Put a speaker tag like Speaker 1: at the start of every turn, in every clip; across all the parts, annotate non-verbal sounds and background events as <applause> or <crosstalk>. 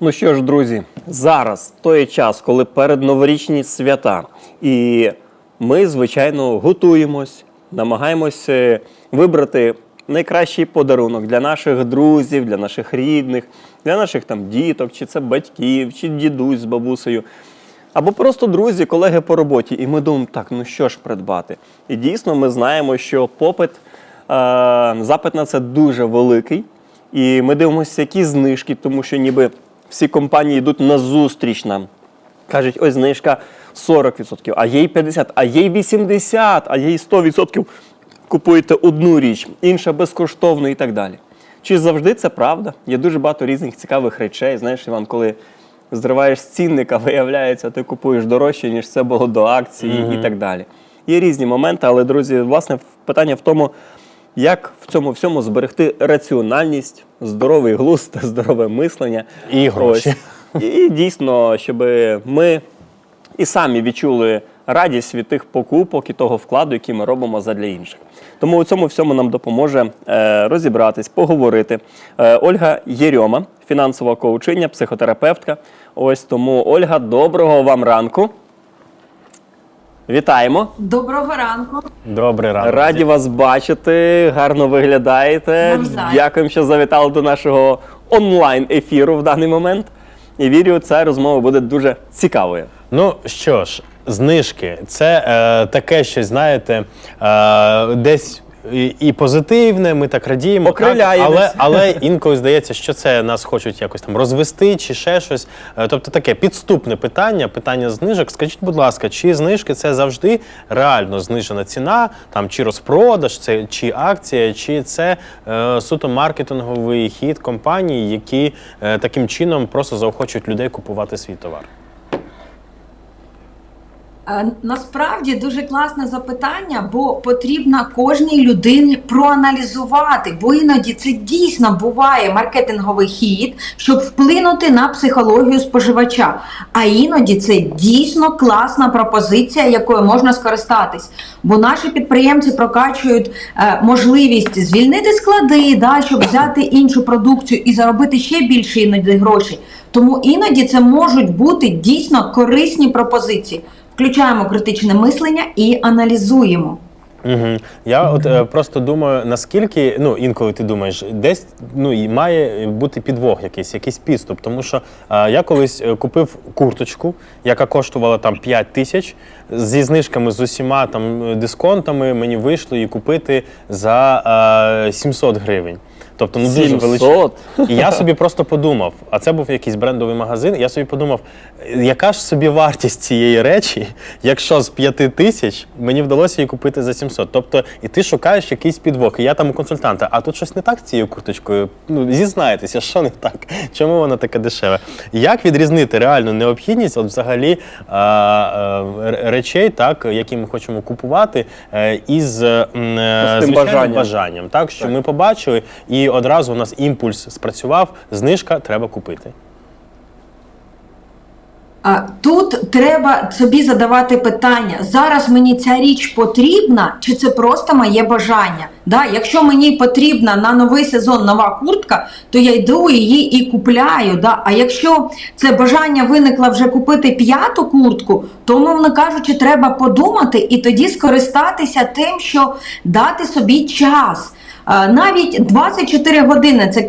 Speaker 1: Ну що ж, друзі, зараз той час, коли передноворічні свята, і ми, звичайно, готуємось, намагаємось е, вибрати найкращий подарунок для наших друзів, для наших рідних, для наших там діток, чи це батьків, чи дідусь з бабусею. Або просто друзі, колеги по роботі. І ми думаємо, так, ну що ж придбати? І дійсно ми знаємо, що попит, е, запит на це дуже великий. І ми дивимося, які знижки, тому що ніби всі компанії йдуть на зустріч нам. Кажуть, ось знижка 40%, а є й 50%, а є й 80%, а є й 100%. Купуєте одну річ, інша безкоштовно і так далі. Чи завжди це правда? Є дуже багато різних цікавих речей. Знаєш, Іван, коли зриваєш з цінника, <laughs> виявляється, ти купуєш дорожче, ніж це було до акції і так далі. Є різні моменти, але, друзі, власне, питання в тому, як в цьому всьому зберегти раціональність, здоровий глузд, <laughs> здорове мислення.
Speaker 2: І гроші.
Speaker 1: Ось. І дійсно, щоб ми і самі відчули радість від тих покупок і того вкладу, який ми робимо задля інших. Тому у цьому всьому нам допоможе е, розібратись, поговорити. Е, Ольга Єрьома, фінансова коучиня, психотерапевтка. Ось тому, Ольга, доброго вам ранку. Вітаємо!
Speaker 3: Доброго ранку.
Speaker 2: Добрий ранок.
Speaker 1: Раді вас бачити, гарно виглядаєте.
Speaker 3: Навзаєм.
Speaker 1: Дякуємо, що завітали до нашого онлайн ефіру в даний момент. І вірю, ця розмова буде дуже цікавою.
Speaker 2: Ну що ж, знижки це е, таке щось, знаєте, е, десь. І, і позитивне, ми так радіємо, так, але, але інколи здається, що це нас хочуть якось там розвести чи ще щось. Е, Тобто таке підступне питання, питання знижок. Скажіть, будь ласка, чи знижки це завжди реально знижена ціна, там чи розпродаж, це чи акція, чи це е, суто маркетинговий хід компаній, які е, таким чином просто заохочують людей купувати свій товар?
Speaker 3: Е, Насправді дуже класне запитання, бо потрібно кожній людині проаналізувати, бо іноді це дійсно буває маркетинговий хід, щоб вплинути на психологію споживача. А іноді це дійсно класна пропозиція, якою можна скористатись. Бо наші підприємці прокачують е, можливість звільнити склади, да, щоб взяти іншу продукцію і заробити ще більше іноді грошей. Тому іноді це можуть бути дійсно корисні пропозиції. Включаємо критичне мислення і аналізуємо.
Speaker 2: Угу. Я от е, просто думаю, наскільки, ну інколи ти думаєш, десь ну має бути підвох якийсь, якийсь підступ. Тому що е, я колись е, купив курточку, яка коштувала там 5 тисяч. Зі знижками з усіма там е, дисконтами мені вийшло її купити за е, 700 гривень. Тобто ну дуже
Speaker 1: 700?
Speaker 2: величезно. І я собі просто подумав, а це був якийсь брендовий магазин. Я собі подумав, яка ж собі вартість цієї речі, якщо з 5 тисяч мені вдалося її купити за 700. Тобто, і ти шукаєш якийсь підвох. І я там у консультанта, а тут щось не так з цією курточкою. Ну зізнайтеся, що не так, чому вона така дешева? Як відрізнити реальну необхідність, от взагалі а, а, речей, так які ми хочемо купувати, е, із м, е,
Speaker 1: З
Speaker 2: звичайним
Speaker 1: бажанням.
Speaker 2: бажанням, так що ми побачили, і одразу у нас імпульс спрацював. Знижка треба купити.
Speaker 3: Тут треба собі задавати питання: зараз мені ця річ потрібна, чи це просто моє бажання? Да? Якщо мені потрібна на новий сезон нова куртка, то я йду її і купляю. Да? А якщо це бажання виникло вже купити п'яту куртку, то, мовно кажучи, треба подумати і тоді скористатися тим, що дати собі час. Е, Навіть 24 години це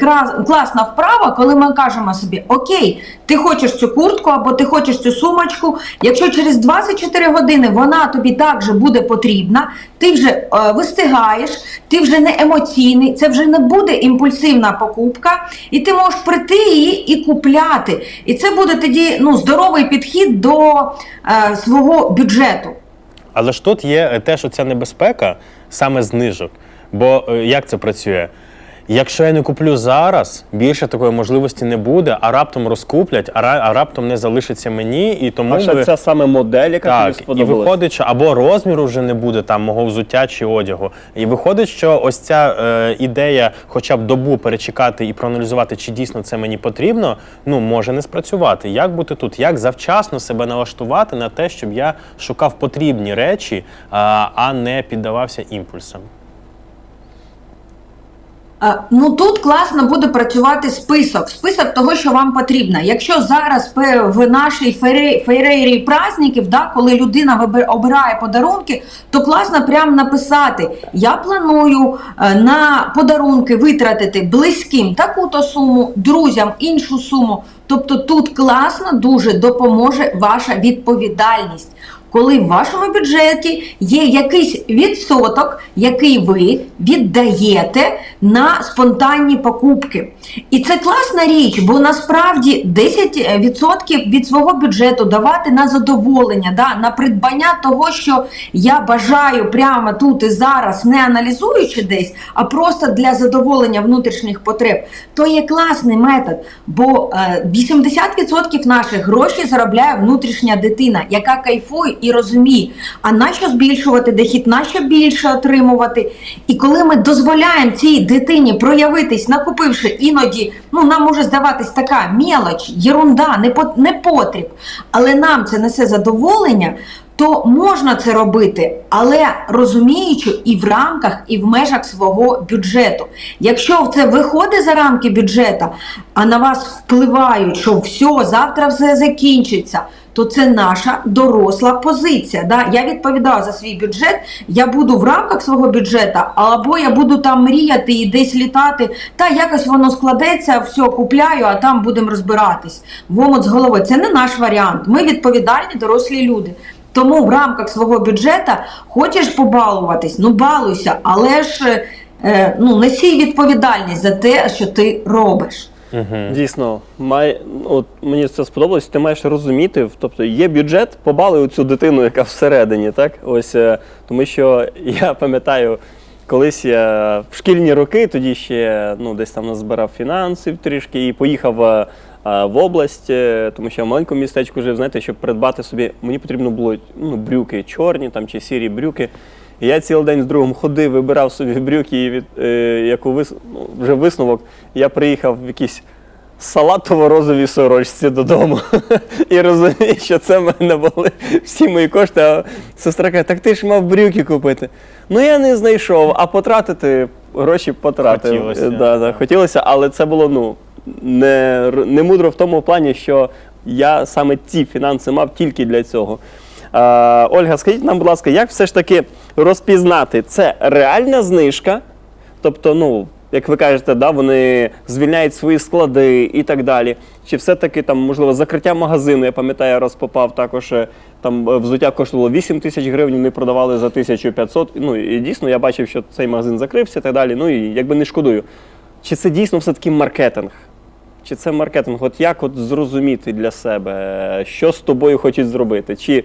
Speaker 3: класна вправа, коли ми кажемо собі: Окей, ти хочеш цю куртку або ти хочеш цю сумочку. Якщо через 24 години вона тобі також буде потрібна, ти вже е, вистигаєш, ти вже не емоційний, це вже не буде імпульсивна покупка, і ти можеш прийти її і купляти. І це буде тоді ну, здоровий підхід до е, свого бюджету.
Speaker 2: Але ж тут є теж оця небезпека саме знижок. Бо е, як це працює? Якщо я не куплю зараз, більше такої можливості не буде, а раптом розкуплять, а, ра- а раптом не залишиться мені, і тому
Speaker 1: А ще
Speaker 2: ми-
Speaker 1: ця саме модель, яка тобі
Speaker 2: так, і виходить, що або розміру вже не буде там мого взуття чи одягу. І виходить, що ось ця е, ідея, хоча б добу перечекати і проаналізувати, чи дійсно це мені потрібно, ну може не спрацювати. Як бути тут? Як завчасно себе налаштувати на те, щоб я шукав потрібні речі, а, а не піддавався імпульсам?
Speaker 3: Е, Ну тут класно буде працювати список, список того, що вам потрібно. Якщо зараз в нашій феєрії праздників, да, коли людина обирає подарунки, то класно прямо написати: Я планую е, на подарунки витратити близьким таку-то суму, друзям іншу суму. Тобто тут класно дуже допоможе ваша відповідальність. Коли в вашому бюджеті є якийсь відсоток, який ви віддаєте на спонтанні покупки. І це класна річ, бо насправді 10% від свого бюджету давати на задоволення, да, на придбання того, що я бажаю прямо тут і зараз, не аналізуючи десь, а просто для задоволення внутрішніх потреб, то є класний метод. Бо е, 80% наших грошей заробляє внутрішня дитина, яка кайфує і розуміє, а нащо збільшувати дохід, нащо більше отримувати. І коли ми дозволяємо цій дитині проявитись, накупивши іноді, ну нам може здаватись така мелоч, єрунда, не непотріб, але нам це несе задоволення. То можна це робити, але розуміючи і в рамках, і в межах свого бюджету. Якщо це виходить за рамки бюджету, а на вас впливають, що все, завтра все закінчиться, то це наша доросла позиція. Да? Я відповідаю за свій бюджет, я буду в рамках свого бюджету, або я буду там мріяти і десь літати, та якось воно складеться, все купляю, а там будемо розбиратись. В з голови. Це не наш варіант. Ми відповідальні дорослі люди. Тому в рамках свого бюджету хочеш побалуватись, ну балуйся, але ж е, ну, неси відповідальність за те, що ти робиш.
Speaker 1: Дійсно, май, от мені це сподобалось. Ти маєш розуміти, тобто є бюджет, побали цю дитину, яка всередині, так? Ось е, тому що <laughs> я пам'ятаю, колись я в шкільні роки, тоді ще ну, десь там назбирав фінансів трішки і поїхав е, е, в область, е, тому що я в маленькому містечку жив, знаєте, щоб придбати собі, мені потрібно було ну, брюки чорні там чи сірі брюки. І я цілий день з другом ходив, вибирав собі <laughs> брюки, і від, е, яку вис, ну, вже висновок. Я приїхав в якісь салатово-розовій сорочці додому. <laughs> І розумію, що це в мене були всі мої кошти. А сестра каже, так ти ж мав брюки купити. Ну я не знайшов, а потратити гроші потратив.
Speaker 2: Хотілося,
Speaker 1: Е, да, да, хотілося, але це було ну, не, не мудро в тому плані, що я саме ці фінанси мав тільки для цього. А, Ольга, скажіть нам, будь ласка, як все ж таки розпізнати, це реальна знижка? Тобто, ну, як ви кажете, да, вони звільняють свої склади і так далі. Чи все-таки там, можливо, закриття магазину, я пам'ятаю, я раз попав також, е, там е, взуття коштувало 8 тисяч гривень, вони продавали за 1500. Ну і дійсно я бачив, що цей магазин закрився і так далі. Ну і якби не шкодую. Чи це дійсно все-таки маркетинг? Чи це маркетинг? От як от зрозуміти для себе, що з тобою хочуть зробити? Чи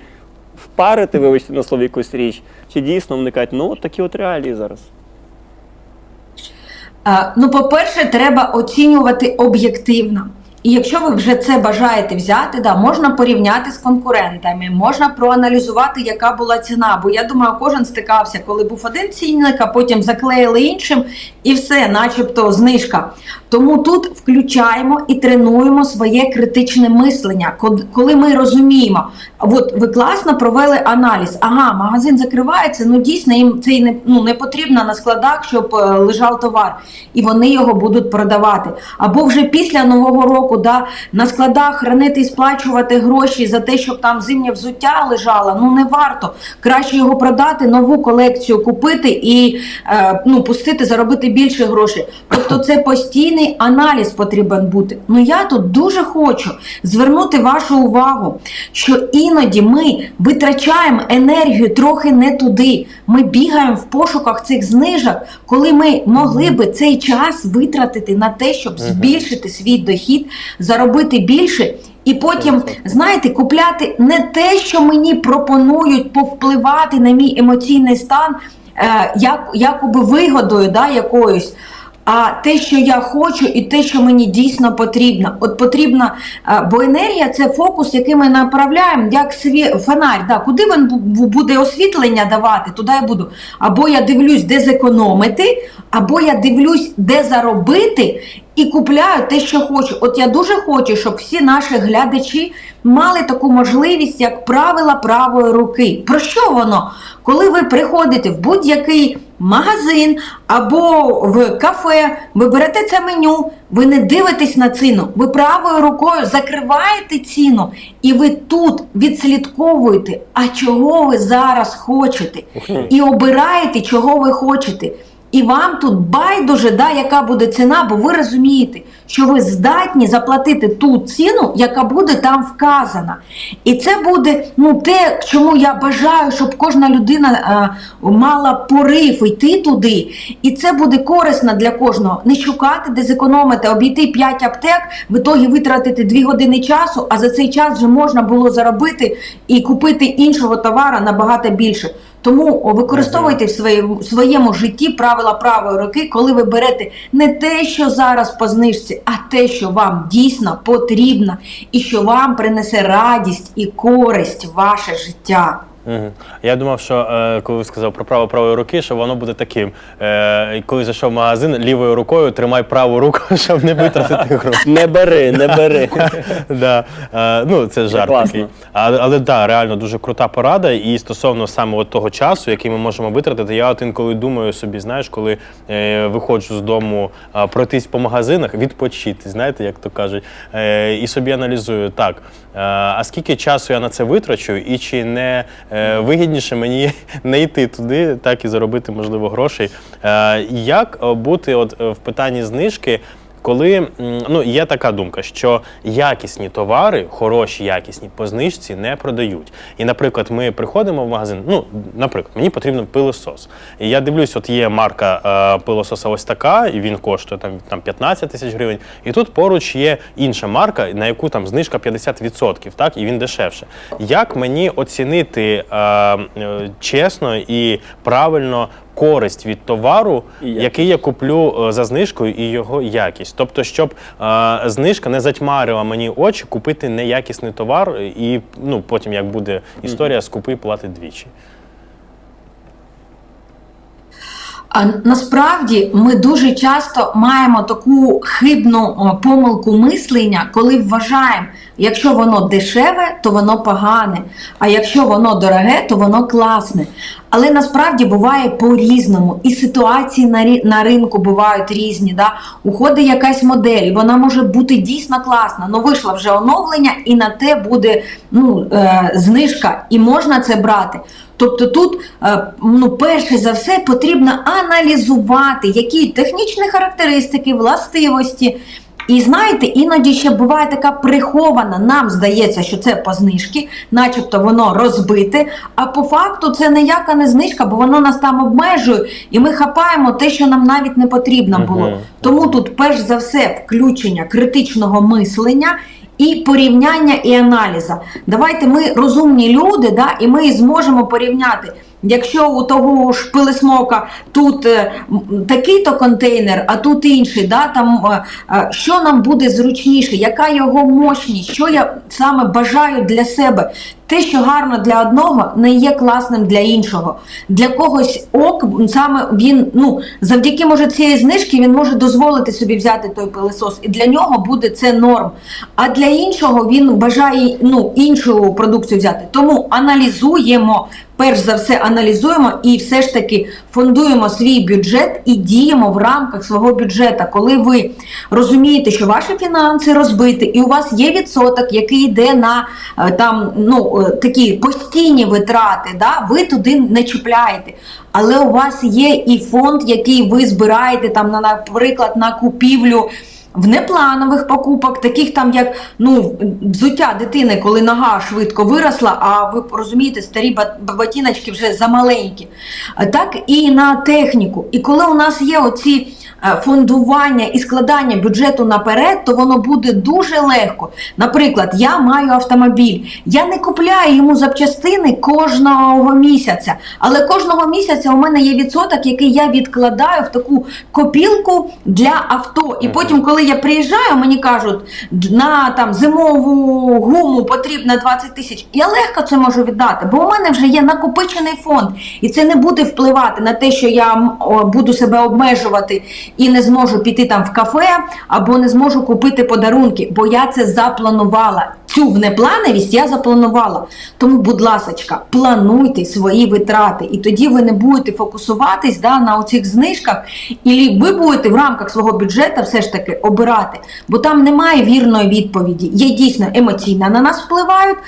Speaker 1: впарити, вибачте на слові якусь річ, чи дійсно вникати? Ну, от такі от реалії зараз.
Speaker 3: Е, Ну, по-перше, треба оцінювати об'єктивно. І якщо ви вже це бажаєте взяти, да, можна порівняти з конкурентами, можна проаналізувати, яка була ціна. Бо я думаю, кожен стикався, коли був один цінник, а потім заклеїли іншим, і все, начебто, знижка. Тому тут включаємо і тренуємо своє критичне мислення, коли ми розуміємо, от ви класно провели аналіз. Ага, магазин закривається. Ну дійсно їм це не ну не потрібно на складах, щоб е, лежав товар, і вони його будуть продавати. Або вже після нового року, да на складах хранити і сплачувати гроші за те, щоб там зимнє взуття лежало. Ну не варто. Краще його продати, нову колекцію купити і е, ну пустити, заробити більше грошей. Тобто, це постійний аналіз потрібен бути. Ну я тут дуже хочу звернути вашу увагу, що іноді ми витрачаємо енергію трохи не туди. Ми бігаємо в пошуках цих знижок, коли ми могли би цей час витратити на те, щоб збільшити свій дохід, заробити більше. І потім, знаєте, купляти не те, що мені пропонують повпливати на мій емоційний стан, е, як, якоби вигодою да, якоюсь. А те, що я хочу, і те, що мені дійсно потрібно. От потрібна, е, бо енергія це фокус, який ми направляємо, як сві фонарь. Да, куди він буде освітлення давати, туди я буду. Або я дивлюсь, де зекономити, або я дивлюсь, де заробити, і купляю те, що хочу. От я дуже хочу, щоб всі наші глядачі мали таку можливість, як правила правої руки. Про що воно? Коли ви приходите в будь-який магазин або в кафе, ви берете це меню, ви не дивитесь на ціну, ви правою рукою закриваєте ціну, і ви тут відслідковуєте, а чого ви зараз хочете, і обираєте, чого ви хочете. І вам тут байдуже, да, яка буде ціна, бо ви розумієте, що ви здатні заплатити ту ціну, яка буде там вказана. І це буде ну, те, чому я бажаю, щоб кожна людина е, мала порив йти туди. І це буде корисно для кожного. Не шукати, де зекономити, обійти 5 аптек, в ітогі витратити 2 години часу, а за цей час вже можна було заробити і купити іншого товара набагато більше. Тому використовуйте в своєму житті правила правої руки, коли ви берете не те, що зараз по знижці, а те, що вам дійсно потрібно, і що вам принесе радість і користь в ваше життя.
Speaker 2: Я думав, що е, коли ви сказав про право правої руки, що воно буде таким. Е, коли зайшов в магазин, лівою рукою тримай праву руку, <laughs> щоб не витратити <laughs> гроші.
Speaker 1: Не бери, не бери. <laughs>
Speaker 2: да. е, ну, це жарт
Speaker 1: класно.
Speaker 2: такий. Але, але да, реально дуже крута порада. І стосовно саме от того часу, який ми можемо витратити, я от інколи думаю собі, знаєш, коли е, виходжу з дому е, пройтись по магазинах, відпочити, знаєте, як то кажуть, е, і собі аналізую так. е, а скільки часу я на це витрачу, і чи не вигідніше мені <laughs> не йти туди, так і заробити, можливо, грошей. Е, як е, бути от е, в питанні знижки? Коли ну є така думка, що якісні товари, хороші, якісні по знижці не продають. І, наприклад, ми приходимо в магазин. Ну, наприклад, мені потрібен пилосос. І я дивлюсь, от є марка е, пилососа ось така, і він коштує там, там 15 тисяч гривень. І тут поруч є інша марка, на яку там знижка 50%, так, і він дешевше. Як мені оцінити е, е, чесно і правильно користь від товару, який я куплю е, за знижкою і його якість. Тобто, щоб е, знижка не затьмарила мені очі, купити неякісний товар, і ну потім, як буде історія, скупи плати двічі.
Speaker 3: А насправді ми дуже часто маємо таку хибну помилку мислення, коли вважаємо, якщо воно дешеве, то воно погане, а якщо воно дороге, то воно класне. Але насправді буває по-різному, і ситуації на, рі- на ринку бувають різні. Да? Уходить якась модель, вона може бути дійсно класна, але вийшло вже оновлення, і на те буде ну, е, знижка, і можна це брати. Тобто тут, е, ну, перше за все, потрібно аналізувати, які технічні характеристики, властивості. І знаєте, іноді ще буває така прихована, нам здається, що це по знижки, начебто воно розбите. А по факту це ніяка не знижка, бо воно нас там обмежує, і ми хапаємо те, що нам навіть не потрібно було. Тому тут, перш за все, включення критичного мислення і порівняння і аналіза. Давайте ми розумні люди, да, і ми зможемо порівняти. Якщо у того ж пилисмока тут е, такий-то контейнер, а тут інший, да, там, е, е, що нам буде зручніше, яка його мощність, що я саме бажаю для себе. Те, що гарно для одного, не є класним для іншого. Для когось ок, саме він, ну, завдяки може цієї знижки він може дозволити собі взяти той пилосос, і для нього буде це норм. А для іншого він бажає ну, іншу продукцію взяти. Тому аналізуємо, перш за все, аналізуємо і все ж таки фондуємо свій бюджет і діємо в рамках свого бюджету. Коли ви розумієте, що ваші фінанси розбиті, і у вас є відсоток, який йде на е, там ну е, такі постійні витрати, да, ви туди не чіпляєте. Але у вас є і фонд, який ви збираєте там на наприклад на купівлю. В непланових покупок, таких там як ну взуття дитини, коли нога швидко виросла, а ви розумієте, старі ботиночки вже замаленькі, так і на техніку. І коли у нас є оці фондування і складання бюджету наперед, то воно буде дуже легко. Наприклад, я маю автомобіль, я не купляю йому запчастини кожного місяця, але кожного місяця у мене є відсоток, який я відкладаю в таку копілку для авто. І потім, коли я приїжджаю, мені кажуть, на там зимову гуму потрібно 20 тисяч. Я легко це можу віддати, бо у мене вже є накопичений фонд, і це не буде впливати на те, що я буду себе обмежувати і не зможу піти там в кафе або не зможу купити подарунки, бо я це запланувала. цю внеплановість я запланувала. Тому, будь ласочка, плануйте свої витрати, і тоді ви не будете фокусуватись да, на оцих знижках, і ви будете в рамках свого бюджету все ж таки обирати, бо там немає вірної відповіді. Є дійсно емоційно на нас впливають.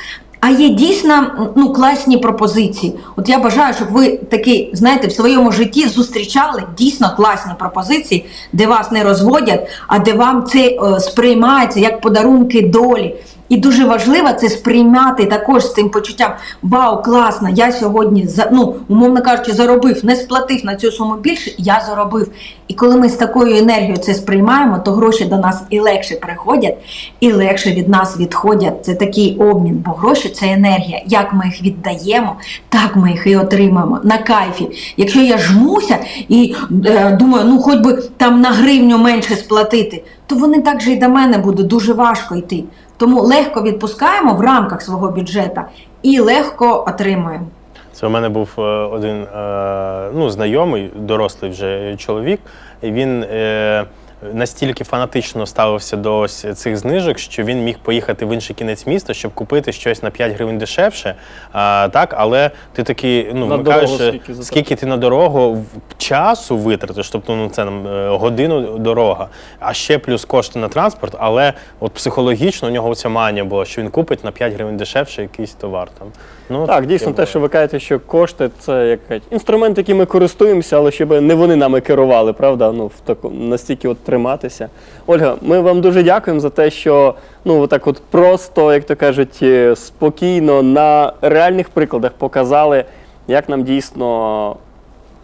Speaker 3: А є дійсно ну, класні пропозиції. От я бажаю, щоб ви таки, знаєте, в своєму житті зустрічали дійсно класні пропозиції, де вас не розводять, а де вам це е, сприймається як подарунки долі. І дуже важливо це сприймати також з цим почуттям. Вау, класно! Я сьогодні ну, умовно кажучи, заробив, не сплатив на цю суму більше, я заробив. І коли ми з такою енергією це сприймаємо, то гроші до нас і легше приходять, і легше від нас відходять. Це такий обмін, бо гроші це енергія. Як ми їх віддаємо, так ми їх і отримаємо на кайфі. Якщо я жмуся і е, думаю, ну хоч би там на гривню менше сплатити, то вони так же і до мене буде дуже важко йти. Тому легко відпускаємо в рамках свого бюджету і легко отримуємо.
Speaker 2: Це у мене був е, один е, ну, знайомий, дорослий вже чоловік, він е, настільки фанатично ставився до ось цих знижок, що він міг поїхати в інший кінець міста, щоб купити щось на 5 гривень дешевше. А, так, але ти такий, ну,
Speaker 1: На
Speaker 2: вмикаєш,
Speaker 1: дорогу скільки
Speaker 2: скільки ти на дорогу часу витратиш, тобто ну, це нам е, годину дорога, а ще плюс кошти на транспорт, але от психологічно у нього ця манія була, що він купить на 5 гривень дешевше якийсь товар. Там. Ну,
Speaker 1: Так, дійсно, те, що ви кажете, що кошти це як інструмент, яким ми користуємося, але щоб не вони нами керували, правда? Ну, в таку, настільки от триматися. Ольга, ми вам дуже дякуємо за те, що ну так от просто, як то кажуть, е, спокійно на реальних прикладах показали, як нам дійсно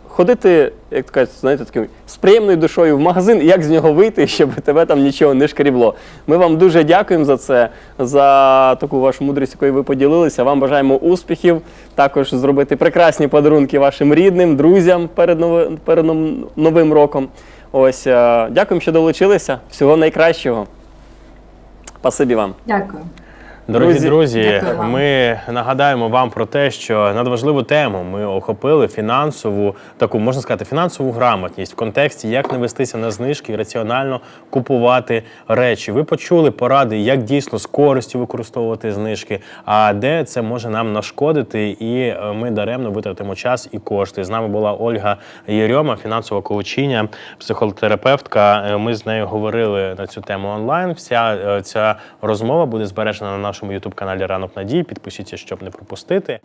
Speaker 1: ходити, як то кажуть, знаєте, таким з приємною душою в магазин, і як з нього вийти, <laughs> щоб тебе там нічого не шкрібло. Ми вам дуже дякуємо за це, за таку вашу мудрість, якою ви поділилися. Вам бажаємо успіхів, також зробити прекрасні подарунки вашим рідним, друзям перед, нови, перед новим роком. Ось е, дякуємо, що долучилися. Всього найкращого. Спасибі вам.
Speaker 3: Дякую.
Speaker 2: Дорогі
Speaker 1: Друзі,
Speaker 2: друзі, ми нагадаємо вам про те, що надважливу тему ми охопили фінансову, таку можна сказати, фінансову грамотність в контексті, як не вестися на знижки і раціонально купувати речі. Ви почули поради, як дійсно з користю використовувати знижки, а де це може нам нашкодити, і е, ми даремно витратимо час і кошти. З нами була Ольга Єрьома, фінансова коучиня, психотерапевтка. Е, Ми з нею говорили на цю тему онлайн. Вся е, ця розмова буде збережена на нашому ютуб каналі Ранок Надії. Підпишіться, щоб не пропустити.